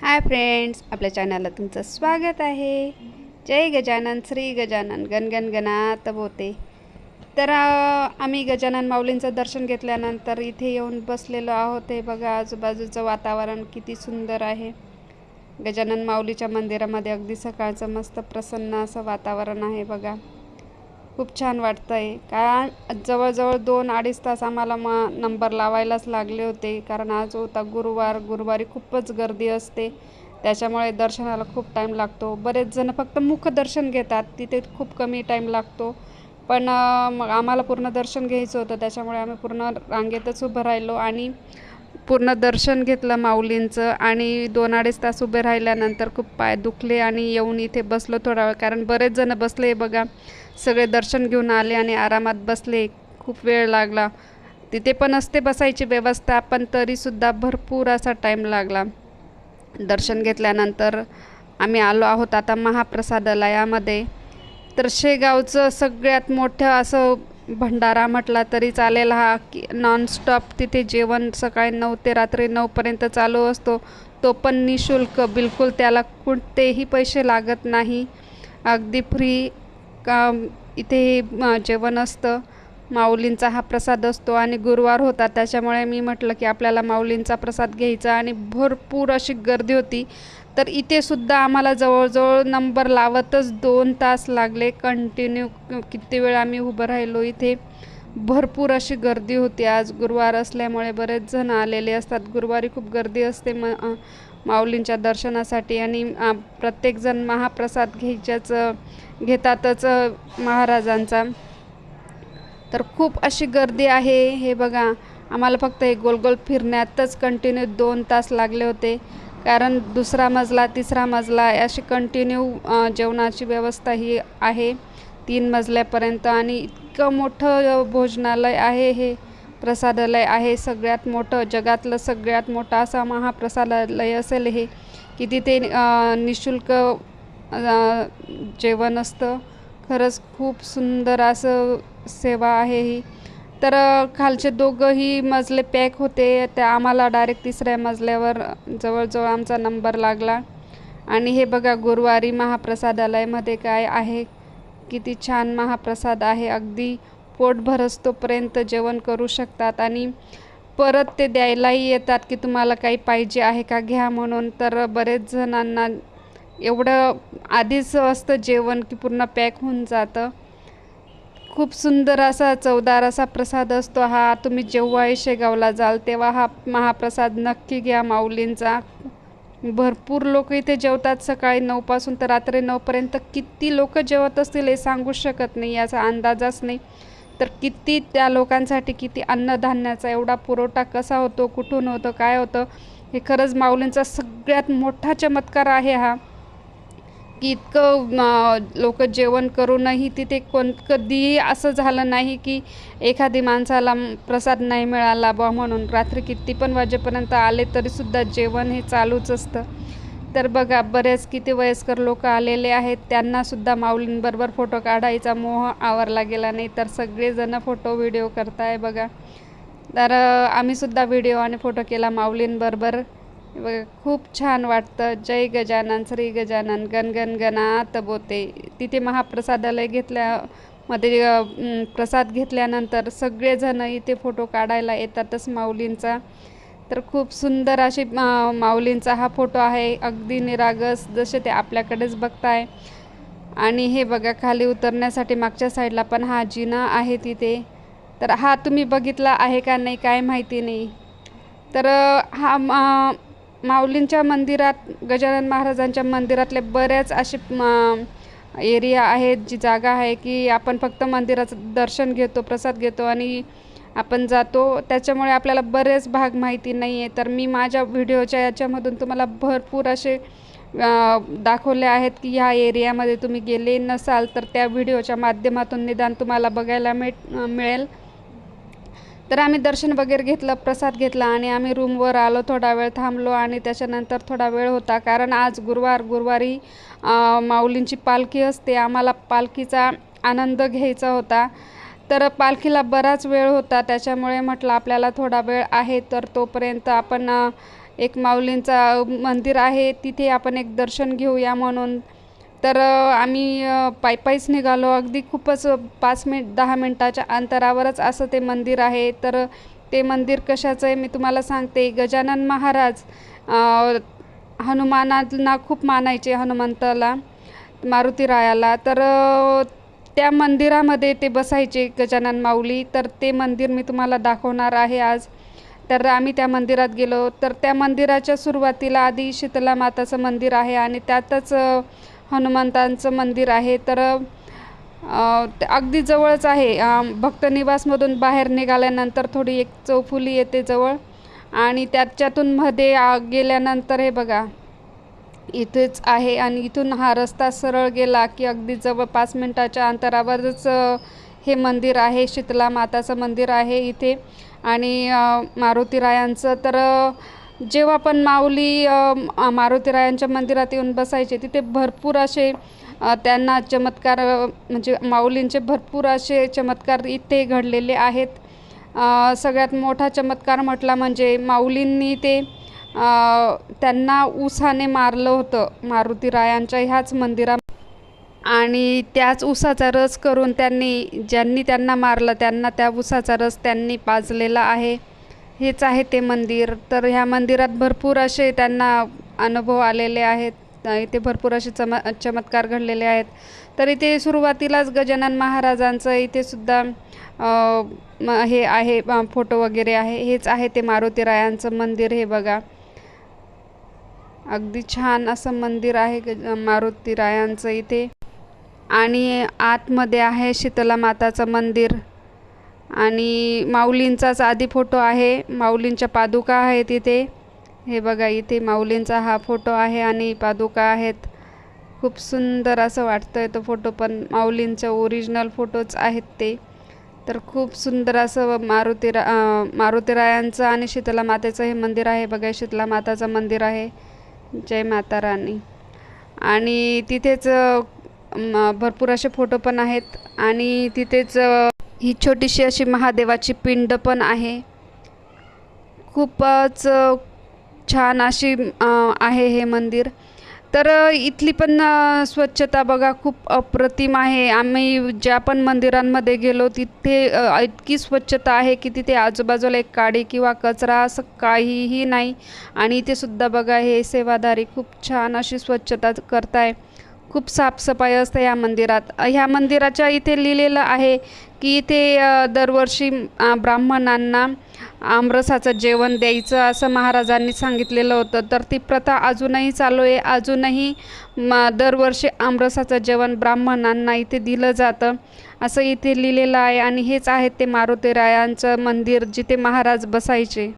Hi friends आपल्या चॅनलला तुमचं स्वागत आहे. जय गजानन श्री गजानन गणगण गणात बोते तर आम्ही गजानन माऊलींचं दर्शन घेतल्यानंतर इथे येऊन बसलेलो आहोत. हे बघा आजूबाजूचं वातावरण किती सुंदर आहे. गजानन माऊलीच्या मंदिरामध्ये अगदी सकाळचं मस्त प्रसन्न असं वातावरण आहे बघा. खूप छान वाटतं आहे कारण जवळजवळ दोन अडीच तास आम्हाला मग नंबर लावायलाच लागले होते. कारण आज होता गुरुवार. गुरुवारी खूपच गर्दी असते. त्याच्यामुळे दर्शनाला खूप टाईम लागतो. बरेच जण फक्त मुखदर्शन घेतात. तिथे खूप कमी टाईम लागतो. पण मग आम्हाला पूर्ण दर्शन घ्यायचं होतं. त्याच्यामुळे आम्ही पूर्ण रांगेतच उभं राहिलो. आणि पूर्ण दर्शन घेतलं माऊलींचं आणि दोन अडीच तास उभे राहिल्यानंतर खूप पाय दुखले आणि येऊन इथे बसलो थोडा वेळ कारण बरेच जण बसले बघा. सगळे दर्शन घेऊन आले आणि आरामात बसले. खूप वेळ लागला. तिथे पण असते बसायची व्यवस्था पण तरीसुद्धा भरपूर असा टाईम लागला. दर्शन घेतल्यानंतर आम्ही आलो आहोत आता महाप्रसादालयामध्ये. तर शेगावचं सगळ्यात मोठं असं भंडारा म्हटला तरी चालेल हा की नॉनस्टॉप तिथे जेवण सकाळी नऊ ते रात्री नऊपर्यंत चालू असतो. तो पण निशुल्क बिलकुल त्याला कोणतेही पैसे लागत नाही. अगदी फ्री का इथे जेवण असतं. माऊलींचा हा प्रसाद असतो आणि गुरुवार होता. त्याच्यामुळे मी म्हटलं की आपल्याला माऊलींचा प्रसाद घ्यायचा आणि भरपूर अशी गर्दी होती. तर इथे सुद्धा आम्हाला जवळजवळ नंबर लावतच दोन तास लागले. कंटिन्यू किती वेळ आम्ही उभं राहिलो इथे. भरपूर अशी गर्दी होती. आज गुरुवार असल्यामुळे बरेच जण आलेले असतात. गुरुवारी खूप गर्दी असते म माऊलींच्या दर्शनासाठी आणि प्रत्येकजण महाप्रसाद घ्यायच्याच घेतातच महाराजांचा. तर खूप अशी गर्दी आहे. हे बघा आम्हाला फक्त हे गोल गोल फिरण्यातच कंटिन्यू दोन तास लागले होते. कारण दुसरा मजला तिसरा मजला अशी कंटिन्यू जेवणाची व्यवस्था ही आहे. तीन मजल्यापर्यंत आणि इतकं मोठं भोजनालय आहे हे. प्रसादालय आहे सगळ्यात मोठं जगातलं सगळ्यात मोठं असा महाप्रसादालय असेल हे की तिथे निशुल्क जेवण असतं. खरंच खूप सुंदर असं सेवा आहे ही. तर खालचे दोघंही मजले पॅक होते. त्या आम्हाला डायरेक्ट तिसऱ्या मजल्यावर जवळजवळ आमचा नंबर लागला. आणि हे बघा गुरुवारी महाप्रसादालयमध्ये काय आहे? किती छान महाप्रसाद आहे. अगदी पोट असतोपर्यंत जेवण करू शकतात. आणि परत ते द्यायलाही येतात की तुम्हाला काही पाहिजे आहे का घ्या म्हणून. तर बरेच जणांना एवढं आधीच असतं जेवण की पूर्ण पॅक होऊन जातं. खूप सुंदर असा चवदार असा प्रसाद असतो हा. तुम्ही जेव्हाही शेगावला जाल तेव्हा हा महाप्रसाद नक्की घ्या माऊलींचा. भरपूर लोक इथे जेवतात सकाळी नऊपासून तर रात्री नऊपर्यंत किती लोक जेवत असतील हे सांगू शकत नाही याचा अंदाजच नाही. तर किती त्या लोकांसाठी किती अन्नधान्याचा एवढा पुरवठा कसा होतो कुठून होतं काय होतं हे खरंच माऊलींचा सगळ्यात मोठा चमत्कार आहे हा. की इतकं लोक जेवण करूनही तिथे कोण कधीही असं झालं नाही की एखादी माणसाला प्रसाद नाही मिळाला बा म्हणून. रात्री किती पण वाजेपर्यंत आले तरीसुद्धा जेवण हे चालूच असतं. तर बघा बरेच किती वयस्कर लोक आलेले आहेत त्यांनासुद्धा माऊलींबरोबर फोटो काढायचा मोह आवरला गेला नाही. तर सगळेजणं फोटो व्हिडिओ करताय बघा. तर आम्हीसुद्धा व्हिडिओ आणि फोटो केला माऊलींबरोबर. बघा, खूप छान वाटतं. जय गजानन श्री गजानन गन गण गणात बोते. तिथे महाप्रसादालय घेतल्या मध्ये प्रसाद घेतल्यानंतर सगळेजण इथे फोटो काढायला येतातच माऊलींचा. तर खूप सुंदर अशी माऊलींचा हा फोटो आहे. अगदी निरागस जसे ते आपल्याकडेच बघताय. आणि हे बघा खाली उतरण्यासाठी मागच्या साईडला पण हा जिना आहे तिथे. तर हा तुम्ही बघितला आहे का नाही काय माहिती नाही. तर हा माऊलींच्या मंदिरात गजानन महाराजांच्या मंदिरातले बऱ्याच असे एरिया आहेत जी जागा आहे की आपण फक्त मंदिराचं दर्शन घेतो प्रसाद घेतो आणि आपण जातो. त्याच्यामुळे आपल्याला बरेच भाग माहिती नाही आहे तर मी माझ्या व्हिडिओच्या याच्यामधून तुम्हाला भरपूर असे दाखवले आहेत की ह्या एरियामध्ये तुम्ही गेले नसाल तर त्या व्हिडिओच्या माध्यमातून निदान तुम्हाला बघायला मिळ मिळेल. तर आम्ही दर्शन वगैरे घेतलं प्रसाद घेतला आणि आम्ही रूमवर आलो थोडा वेळ थांबलो आणि त्याच्यानंतर थोडा वेळ होता. कारण आज गुरुवार गुरुवारी माऊलींची पालखी असते. आम्हाला पालखीचा आनंद घ्यायचा होता. तर पालखीला बराच वेळ होता. त्याच्यामुळे म्हटलं आपल्याला थोडा वेळ आहे. तर तोपर्यंत आपण एक माऊलींचा मंदिर आहे. तिथे आपण एक दर्शन घेऊया म्हणून तर आम्ही पायी पायीच निघालो. अगदी खूपच पाच मिनिट दहा मिनटाच्या अंतरावरच असं ते मंदिर आहे. तर ते मंदिर कशाचं आहे मी तुम्हाला सांगते. गजानन महाराज हनुमानांना खूप मानायचे हनुमंताला मारुतीरायाला. तर त्या मंदिरामध्ये ते बसायचे गजानन माऊली. तर ते मंदिर मी तुम्हाला दाखवणार आहे आज. तर आम्ही त्या मंदिरात गेलो. तर त्या मंदिराच्या सुरुवातीला आधी शीतला माताचं मंदिर आहे आणि त्यातच हनुमंतांचं मंदिर आहे. तर अगदी जवळच आहे. भक्तनिवासमधून बाहेर निघाल्यानंतर थोडी एक चौफुली येते जवळ. आणि त्याच्यातून मध्ये आ, गेल्यानंतर हे बघा इथेच आहे. आणि इथून हा रस्ता सरळ गेला की अगदी जवळ पाच मिनटाच्या अंतरावरच हे मंदिर आहे. शीतला माताचं मंदिर आहे इथे. आणि मारुतीरायांचं. तर जेव्हा पण माऊली मारुतीरायांच्या मंदिरात येऊन बसायचे तिथे भरपूर असे त्यांना चमत्कार म्हणजे माऊलींचे भरपूर असे चमत्कार इथे घडलेले आहेत. सगळ्यात मोठा चमत्कार म्हटला म्हणजे माऊलींनी ते त्यांना उसाने मारलं होतं मारुतीरायांच्या ह्याच मंदिरा आणि त्याच उसाचा रस करून त्यांनी ज्यांनी त्यांना मारलं त्यांना त्या उसाचा रस त्यांनी पाजलेला आहे. हेच आहे ते मंदिर. तर ह्या मंदिरात भरपूर असे त्यांना अनुभव आलेले आहेत. इथे भरपूर असे चम चमत्कार घडलेले आहेत. तर इथे सुरुवातीलाच गजानन महाराजांचं इथे सुद्धा म- हे आहे फोटो वगैरे आहे. हेच आहे ते मारुतीरायांचं मंदिर हे बघा. अगदी छान असं मंदिर आहे गज मारुतीरायांचं इथे. आणि आतमध्ये आहे शीतला माताचं मंदिर. आणि माऊलींचाच आधी फोटो आहे. माऊलींच्या पादुका आहेत इथे. हे बघा इथे माऊलींचा हा फोटो आहे आणि पादुका आहेत. खूप सुंदर असं वाटतंय तो फोटो पण माऊलींचे ओरिजिनल फोटोच आहेत ते. तर खूप सुंदर असं मारुतीरा मारुतीरायांचं आणि शीतला मातेचं हे मंदिर आहे. बघा शीतला माताचं मंदिर आहे. जय माता राणी. आणि तिथेच म, भरपूर असे फोटो पण आहेत. आणि तिथेच ही छोटीशी अशी महादेवाची पिंड पण आहे. खूपच छान अशी आहे हे मंदिर. तर इथली पण स्वच्छता बघा खूप अप्रतिम आहे. आम्ही ज्या पण मंदिरांमध्ये गेलो तिथे इतकी स्वच्छता आहे की तिथे आजूबाजूला एक काडी किंवा कचरा असं काहीही नाही. आणि इथे सुद्धा बघा हे सेवादारी खूप छान अशी स्वच्छता करताय. खूप साफसफाई असते या मंदिरात. ह्या मंदिराच्या इथे लिहिलेलं आहे की इथे दरवर्षी ब्राह्मणांना आमरसाचं जेवण द्यायचं असं महाराजांनी सांगितलेलं होतं. तर ती प्रथा अजूनही चालू आहे. अजूनही म दरवर्षी आमरसाचं जेवण ब्राह्मणांना इथे दिलं जातं असं इथे लिहिलेलं आहे. आणि हेच आहे ते मारुतीरायांचं मंदिर जिथे महाराज बसायचे.